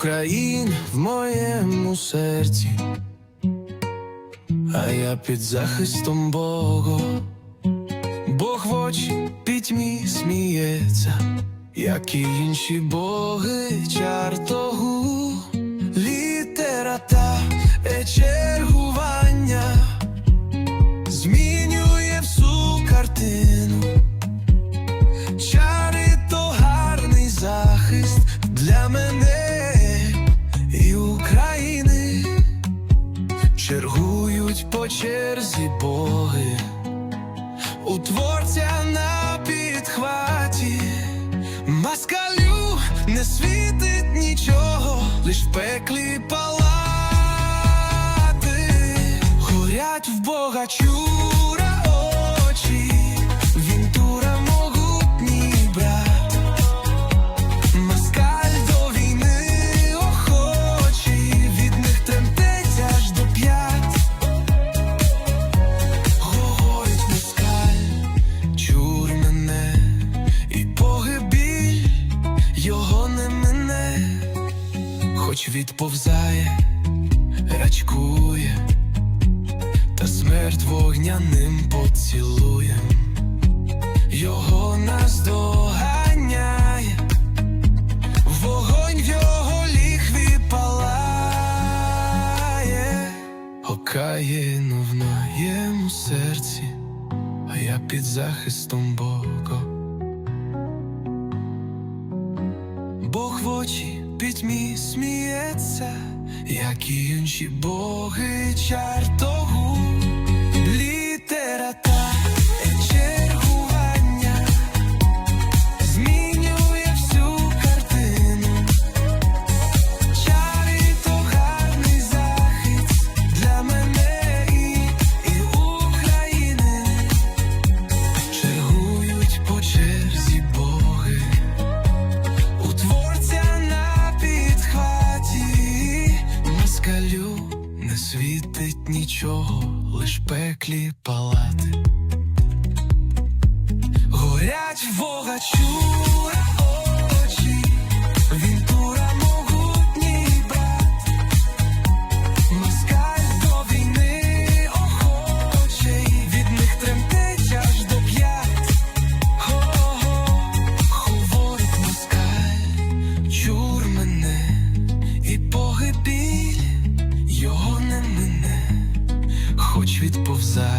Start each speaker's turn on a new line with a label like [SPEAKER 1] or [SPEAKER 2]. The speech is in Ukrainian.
[SPEAKER 1] Україн в моєму серці, а я під захистом Бога. Бог в очі пітьмі сміється, як і інші боги чартогу, боги, у творця на підхваті, маскалю не світить нічого, лиш в пеклі палати, горять в Бога чура хоч відповзає, рачкує, та смерть вогняним поцілуєм. Його наздоганяє, вогонь в його ліхві палає, Окаїну в моєму серці, а я під захистом Бога. Бог в очі пітьмі сміється, як і інші боги чартогу, москалю не світить нічого, лиш пеклі палати. Горять в Бога чура side.